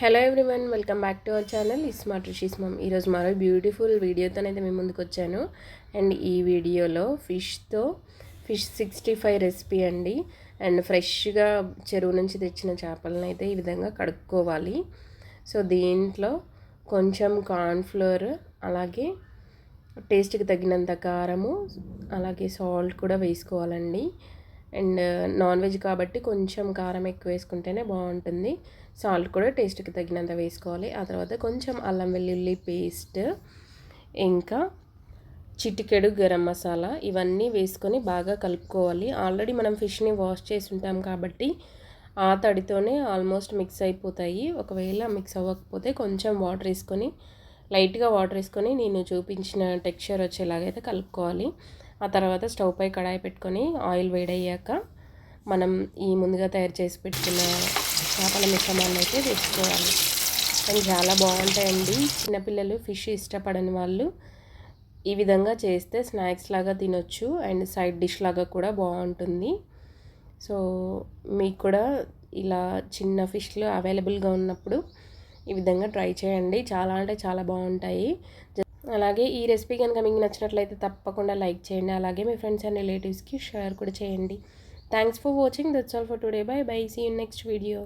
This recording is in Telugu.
Hello everyone welcome back to our channel smart Rishi's mum ఈరోజు మరో బ్యూటిఫుల్ వీడియోతోనైతే మేము ముందుకు వచ్చాను అండ్ ఈ వీడియోలో ఫిష్తో ఫిష్ సిక్స్టీ ఫైవ్ రెసిపీ అండి. అండ్ ఫ్రెష్గా చెరువు నుంచి తెచ్చిన చేపలను అయితే ఈ విధంగా కడుక్కోవాలి. సో దీంట్లో కొంచెం కార్న్ఫ్లోర్ అలాగే టేస్ట్కి తగినంత కారము అలాగే సాల్ట్ కూడా వేసుకోవాలండి. అండ్ నాన్ వెజ్ కాబట్టి కొంచెం కారం ఎక్కువ వేసుకుంటేనే బాగుంటుంది. సాల్ట్ కూడా టేస్ట్కి తగినంత వేసుకోవాలి. ఆ తర్వాత కొంచెం అల్లం వెల్లుల్లి పేస్ట్ ఇంకా చిటికెడు గరం మసాలా ఇవన్నీ వేసుకొని బాగా కలుపుకోవాలి. ఆల్రెడీ మనం ఫిష్ని వాష్ చేసి ఉంటాం కాబట్టి ఆ తడితోనే ఆల్మోస్ట్ మిక్స్ అయిపోతాయి. ఒకవేళ మిక్స్ అవ్వకపోతే కొంచెం వాటర్ వేసుకొని లైట్గా వాటర్ వేసుకొని నేను చూపించిన టెక్స్చర్ వచ్చేలాగైతే కలుపుకోవాలి. ఆ తర్వాత స్టవ్ పై కడాయి పెట్టుకొని ఆయిల్ వేడయ్యాక మనం ఈ ముందుగా తయారు చేసి పెట్టుకున్న చేపల మిశ్రమాన్ని అయితే వేసుకోవాలి. అండ్ చాలా బాగుంటాయండి. చిన్నపిల్లలు ఫిష్ ఇష్టపడని వాళ్ళు ఈ విధంగా చేస్తే స్నాక్స్ లాగా తినొచ్చు అండ్ సైడ్ డిష్ లాగా కూడా బాగుంటుంది. సో మీకు కూడా ఇలా చిన్న ఫిష్లు అవైలబుల్గా ఉన్నప్పుడు ఈ విధంగా ట్రై చేయండి. చాలా అంటే చాలా బాగుంటాయి. అలాగే ఈ రెసిపీ కనుక మీకు నచ్చినట్లయితే తప్పకుండా లైక్ చేయండి. అలాగే మీ ఫ్రెండ్స్ అండ్ రిలేటివ్స్కి షేర్ కూడా చేయండి. Thanks for watching. That's all for today. Bye bye. See you next video.